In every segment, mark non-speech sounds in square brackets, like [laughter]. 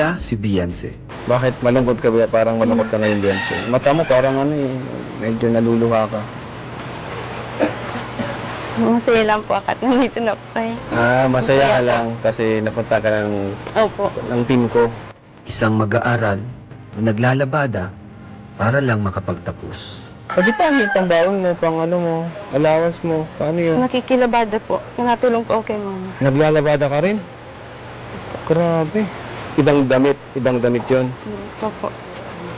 siya si Beyonce. Bakit malungkot ka ba? Parang malungkot ka ngayon, Beyonce. Mata mo parang ano eh, medyo naluluha ka. Masaya lang po akat nandito na po kayo. Ah, masaya ka Masaya lang kasi napunta ka ng, Opo. ng team ko. Isang mag-aaral na naglalabada para lang makapagtapos. Pwede pa ang baon mo, pang ano mo, allowance mo. Paano yun? Nakikilabada po. Natulong po ako kay mama. Naglalabada ka rin? Grabe. Ibang damit, ibang damit yon. Opo.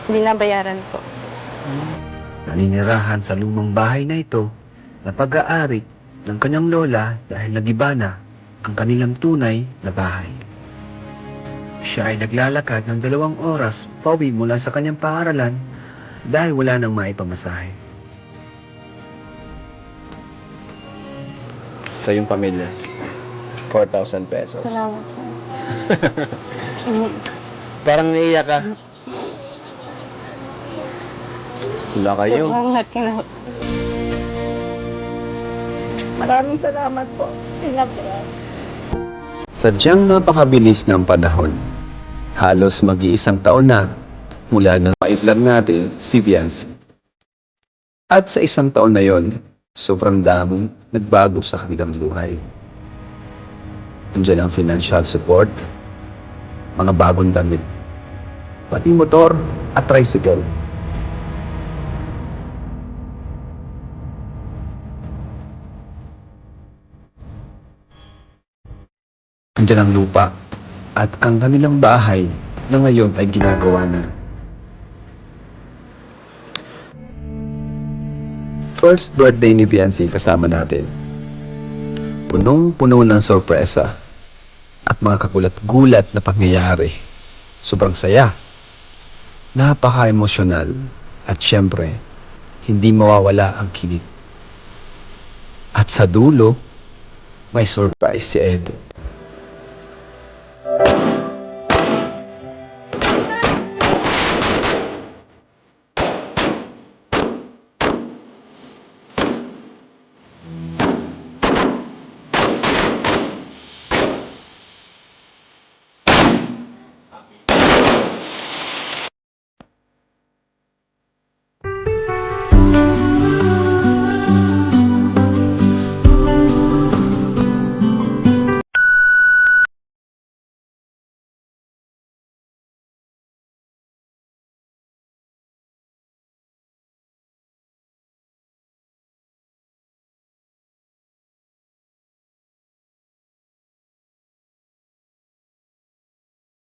Binabayaran po. Naninirahan sa lumang bahay na ito na pag-aari ng kanyang lola dahil nagiba na ang kanilang tunay na bahay. Siya ay naglalakad ng dalawang oras pauwi mula sa kanyang paaralan dahil wala nang maipamasahe. Sa iyong pamilya. 4,000 pesos. Salamat po. [laughs] Parang naiiyak ka. Wala kayo. Sobrang Maraming salamat po. Tinapos. Sadyang napakabilis ng panahon. Halos mag-iisang taon na mula nang maiflag natin si Viance. At sa isang taon na yon, sobrang daming nagbago sa kanilang buhay. Nandiyan ang financial support, mga bagong damit, pati motor at tricycle. Nandiyan ang lupa at ang kanilang bahay na ngayon ay ginagawa na. First birthday ni Biancy kasama natin. Punong-puno ng sorpresa at mga kagulat-gulat na pangyayari. Sobrang saya. Napaka-emosyonal at syempre, hindi mawawala ang kilig. At sa dulo, may surprise si Ed.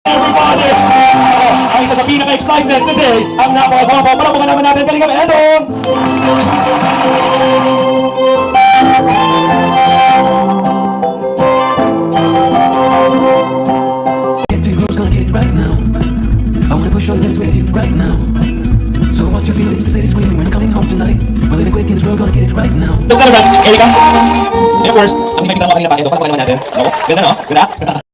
Everybody! Ang isa sa pinaka-excited today ang napakapapapalabukan naman natin. Kami, Push your legs with you right now. So what's your feelings? The city's waiting. We're not coming home tonight. We're a quick in this world. Gonna get it right now. Does that about Erika? And of course, ang may pinagawa kanina pa ito. Palabukan naman natin. Ganda no? Ganda? [laughs]